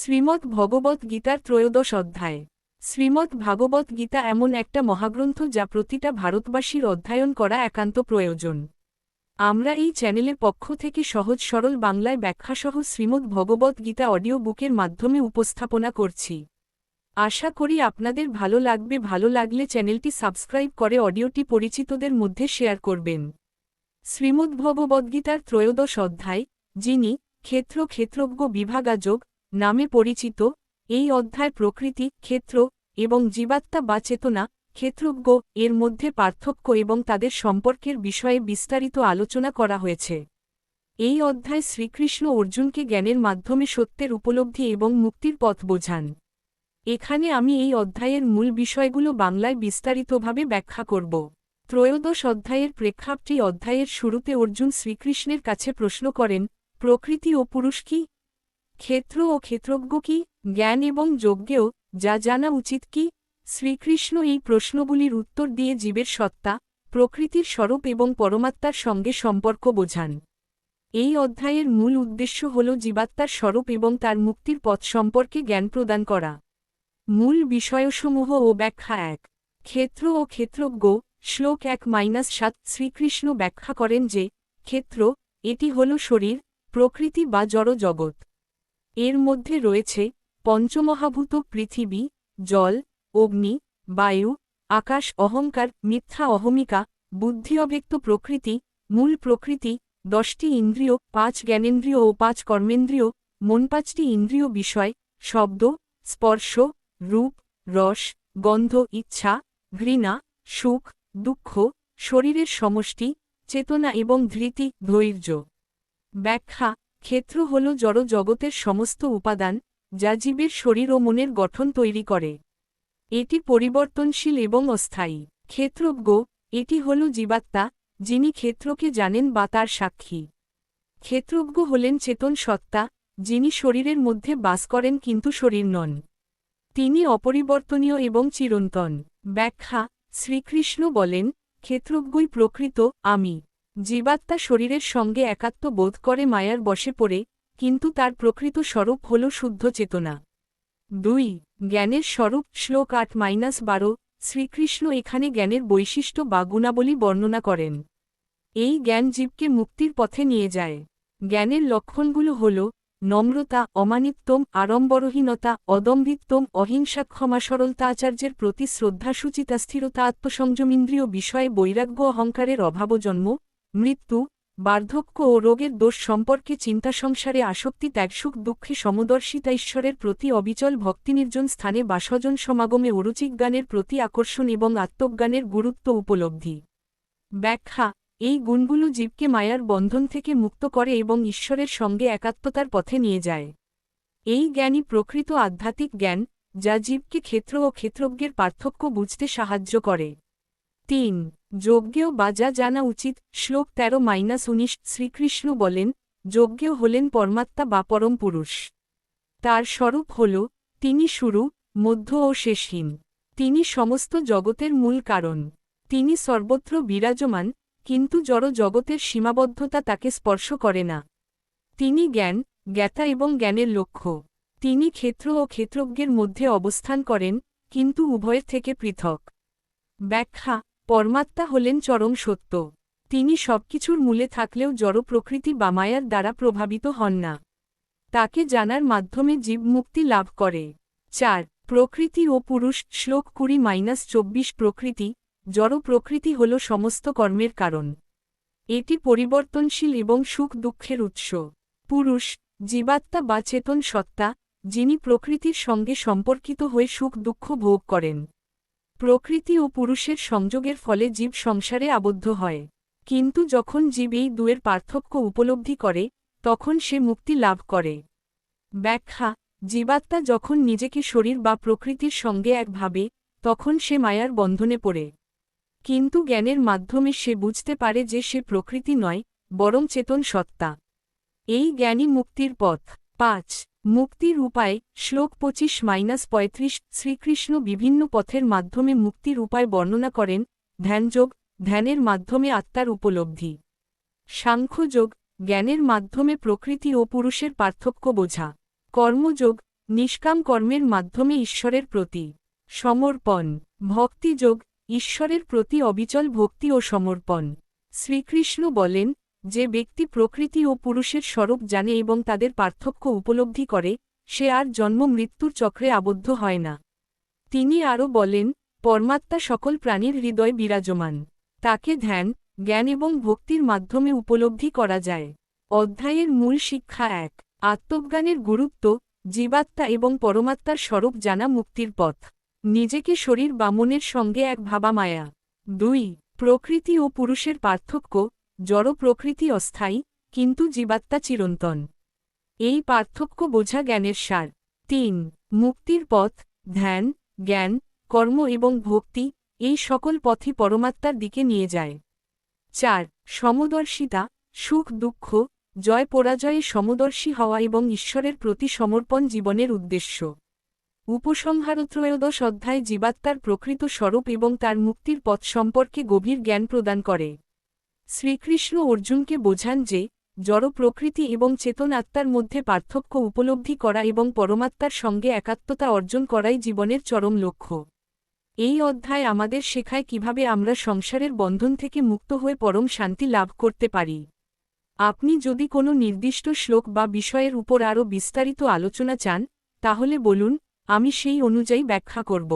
শ্রীমদ্ ভগবত গীতার ত্রয়োদশ অধ্যায়। শ্রীমদ্ ভাগবত গীতা এমন একটা মহাগ্রন্থ যা প্রতিটা ভারতবাসীর অধ্যয়ন করা একান্ত প্রয়োজন। আমরা এই চ্যানেলের পক্ষ থেকে সহজ সরল বাংলায় ব্যাখ্যাসহ শ্রীমদ্ ভগবত গীতা অডিও বুকের মাধ্যমে উপস্থাপনা করছি। আশা করি আপনাদের ভালো লাগবে, ভালো লাগলে চ্যানেলটি সাবস্ক্রাইব করে অডিওটি পরিচিতদের মধ্যে শেয়ার করবেন। শ্রীমদ্ভগবদ্গীতার ত্রয়োদশ অধ্যায়, যিনি ক্ষেত্র ক্ষেত্রজ্ঞ বিভাগাযোগ নামে পরিচিত, এই অধ্যায় প্রকৃতি, ক্ষেত্র এবং জীবাত্মা বা চেতনা, ক্ষেত্রজ্ঞ, এর মধ্যে পার্থক্য এবং তাদের সম্পর্কের বিষয়ে বিস্তারিত আলোচনা করা হয়েছে। এই অধ্যায় শ্রীকৃষ্ণ অর্জুনকে জ্ঞানের মাধ্যমে সত্যের উপলব্ধি এবং মুক্তির পথ বোঝান। এখানে আমি এই অধ্যায়ের মূল বিষয়গুলো বাংলায় বিস্তারিতভাবে ব্যাখ্যা করব। ত্রয়োদশ অধ্যায়ের প্রেক্ষাপটি অধ্যায়ের শুরুতে অর্জুন শ্রীকৃষ্ণের কাছে প্রশ্ন করেন, প্রকৃতি ও পুরুষ কি? ক্ষেত্র ও ক্ষেত্রজ্ঞ কি, জ্ঞান এবং যজ্ঞেও, যা জানা উচিত কি? শ্রীকৃষ্ণ এই প্রশ্নগুলির উত্তর দিয়ে জীবের সত্তা, প্রকৃতির স্বরূপ এবং পরমাত্মার সঙ্গে সম্পর্ক বোঝান। এই অধ্যায়ের মূল উদ্দেশ্য হল জীবাত্মার স্বরূপ এবং তার মুক্তির পথ সম্পর্কে জ্ঞান প্রদান করা। মূল বিষয়সমূহ ও ব্যাখ্যা এক। ক্ষেত্র ও ক্ষেত্রজ্ঞ, শ্লোক এক মাইনাস সাত শ্রীকৃষ্ণ ব্যাখ্যা করেন যে, ক্ষেত্র, এটি হল শরীর, প্রকৃতি বা জড় জগৎ এর মধ্যে রয়েছে পঞ্চমহাভূত পৃথিবী, জল, অগ্নি, বায়ু, আকাশ, অহংকার, মিথ্যা, অহমিকা বুদ্ধি অব্যক্ত প্রকৃতি, মূল প্রকৃতি, দশটি ইন্দ্রিয়, পাঁচ জ্ঞানেন্দ্রিয় ও পাঁচ কর্মেন্দ্রিয়, মন পাঁচটি ইন্দ্রিয় বিষয়, শব্দ, স্পর্শ, রূপ, রস, গন্ধ, ইচ্ছা, ঘৃণা, সুখ, দুঃখ, শরীরের সমষ্টি, চেতনা এবং ধৃতি, ধৈর্য। ব্যাখ্যা ক্ষেত্র হল জড় জগতের সমস্ত উপাদান, যা জীবের শরীর ও মনের গঠন তৈরি করে। এটি পরিবর্তনশীল এবং অস্থায়ী। ক্ষেত্রজ্ঞ এটি হল জীবাত্মা, যিনি ক্ষেত্রকে জানেন বা তার সাক্ষী। ক্ষেত্রজ্ঞ হলেন চেতন সত্তা, যিনি শরীরের মধ্যে বাস করেন কিন্তু শরীর নন। তিনি অপরিবর্তনীয় এবং চিরন্তন। ব্যাখ্যা, শ্রীকৃষ্ণ বলেন, ক্ষেত্রজ্ঞই প্রকৃত, আমি। জীবাত্মা শরীরের সঙ্গে একাত্ম বোধ করে মায়ার বসে পড়ে, কিন্তু তার প্রকৃত স্বরূপ হল শুদ্ধ চেতনা। দুই, জ্ঞানের স্বরূপ, শ্লোক আট মাইনাস বারো, শ্রীকৃষ্ণ এখানে জ্ঞানের বৈশিষ্ট্য বা গুণাবলী বর্ণনা করেন। এই জ্ঞান জীবকে মুক্তির পথে নিয়ে যায়। জ্ঞানের লক্ষণগুলো হল, নম্রতা অমানিত্যম আড়ম্বরহীনতা অদম্ভিত্তম অহিংসা, ক্ষমা, সরলতা, আচার্যের প্রতি শ্রদ্ধাসূচিতা, স্থিরতা আত্মসংযমিন্দ্রিয় বিষয়ে বৈরাগ্য, অহংকারের অভাব জন্ম মৃত্যু, বার্ধক্য ও রোগের দোষ সম্পর্কে চিন্তা সংসারে আসক্তি ত্যাগসুখ দুঃখে সমদর্শিতা, ঈশ্বরের প্রতি অবিচল ভক্তিনির্জন স্থানে বাসজন সমাগমে অরুচিক গানের প্রতি আকর্ষণ এবং আত্মজ্ঞানের গুরুত্ব উপলব্ধি। ব্যাখ্যা, এই গুণগুলো জীবকে মায়ার বন্ধন থেকে মুক্ত করে এবং ঈশ্বরের সঙ্গে একাত্মতার পথে নিয়ে যায়। এই জ্ঞানই প্রকৃত আধ্যাত্মিক জ্ঞান, যা জীবকে ক্ষেত্র ও ক্ষেত্রজ্ঞের পার্থক্য বুঝতে সাহায্য করে। তিন যজ্ঞেও বা যা জানা উচিত, শ্লোক তেরো মাইনাস উনিশ, শ্রীকৃষ্ণ বলেন যজ্ঞেও হলেন পরমাত্মা বা পরম পুরুষ। তার স্বরূপ হল, তিনি শুরু, মধ্য ও শেষহীন। তিনি সমস্ত জগতের মূল কারণ। তিনি সর্বত্র বিরাজমান, কিন্তু জড় জগতের সীমাবদ্ধতা তাকে স্পর্শ করে না। তিনি জ্ঞান, জ্ঞাতা এবং জ্ঞানের লক্ষ্য। তিনি ক্ষেত্র ও ক্ষেত্রজ্ঞের মধ্যে অবস্থান করেন, কিন্তু উভয়ের থেকে পৃথক। ব্যাখ্যা পরমাত্মা হলেন চরম সত্য। তিনি সবকিছুর মূলে থাকলেও জড় প্রকৃতি বা মায়ার দ্বারা প্রভাবিত হন না। তাকে জানার মাধ্যমে জীব মুক্তি লাভ করে। চার, প্রকৃতি ও পুরুষ, শ্লোক কুড়ি মাইনাস চব্বিশ প্রকৃতি, জড় প্রকৃতি হল সমস্ত কর্মের কারণ। এটি পরিবর্তনশীল এবং সুখ দুঃখের উৎস। পুরুষ, জীবাত্মা বা চেতন সত্তা, যিনি প্রকৃতির সঙ্গে সম্পর্কিত হয়ে সুখ দুঃখ ভোগ করেন। প্রকৃতি ও পুরুষের সংযোগের ফলে জীব সংসারে আবদ্ধ হয়। কিন্তু যখন জীব এই দুয়ের পার্থক্য উপলব্ধি করে, তখন সে মুক্তি লাভ করে। ব্যাখ্যা, জীবাত্মা যখন নিজেকে শরীর বা প্রকৃতির সঙ্গে এক ভাবে, তখন সে মায়ার বন্ধনে পড়ে। কিন্তু জ্ঞানের মাধ্যমে সে বুঝতে পারে যে সে প্রকৃতি নয়, বরং চেতন সত্তা। এই জ্ঞানী মুক্তির পথ। পাঁচ মুক্তির উপায়, শ্লোক পঁচিশ মাইনাস পঁয়ত্রিশ, শ্রীকৃষ্ণ বিভিন্ন পথের মাধ্যমে মুক্তির উপায় বর্ণনা করেন, ধ্যানযোগ, ধ্যানের মাধ্যমে আত্মার উপলব্ধি। সাংখ্যযোগ, জ্ঞানের মাধ্যমে প্রকৃতি ও পুরুষের পার্থক্য বোঝা। কর্মযোগ, নিষ্কাম কর্মের মাধ্যমে ঈশ্বরের প্রতি সমর্পণ। ভক্তিযোগ, ঈশ্বরের প্রতি অবিচল ভক্তি ও সমর্পণ। শ্রীকৃষ্ণ বলেন যে ব্যক্তি প্রকৃতি ও পুরুষের স্বরূপ জানে এবং তাদের পার্থক্য উপলব্ধি করে, সে আর জন্ম মৃত্যুর চক্রে আবদ্ধ হয় না। তিনি আরও বলেন, পরমাত্মা সকল প্রাণীর হৃদয় বিরাজমান। তাকে ধ্যান, জ্ঞান এবং ভক্তির মাধ্যমে উপলব্ধি করা যায়। অধ্যায়ের মূল শিক্ষা এক। আত্মজ্ঞানের গুরুত্ব, জীবাত্মা এবং পরমাত্মার স্বরূপ জানা মুক্তির পথ। নিজেকে শরীর বা মনের সঙ্গে এক ভাবা মায়া দুই। প্রকৃতি ও পুরুষের পার্থক্য জড় প্রকৃতি অস্থায়ী, কিন্তু জীবাত্মা চিরন্তন। এই পার্থক্য বোঝা জ্ঞানের সার। তিন, মুক্তির পথ, ধ্যান, জ্ঞান, কর্ম এবং ভক্তি, এই সকল পথই পরমাত্মার দিকে নিয়ে যায়। চার, সমদর্শিতা, সুখ, দুঃখ, জয়, পরাজয়ে, সমদর্শী হওয়া এবং ঈশ্বরের প্রতি সমর্পণ জীবনের উদ্দেশ্য। উপসংহারত্রয়োদশ অধ্যায় জীবাত্মার প্রকৃত স্বরূপ এবং তার মুক্তির পথ সম্পর্কে গভীর জ্ঞান প্রদান করে। শ্রীকৃষ্ণ অর্জুনকে বোঝান যে জড় প্রকৃতি এবং চেতন আত্মার মধ্যে পার্থক্য উপলব্ধি করা এবং পরমাত্মার সঙ্গে একাত্মতা অর্জন করাই জীবনের চরম লক্ষ্য। এই অধ্যায় আমাদের শেখায় কীভাবে আমরা সংসারের বন্ধন থেকে মুক্ত হয়ে পরম শান্তি লাভ করতে পারি। আপনি যদি কোনো নির্দিষ্ট শ্লোক বা বিষয়ের উপর আরও বিস্তারিত আলোচনা চান, তাহলে বলুন, আমি সেই অনুযায়ী ব্যাখ্যা করব।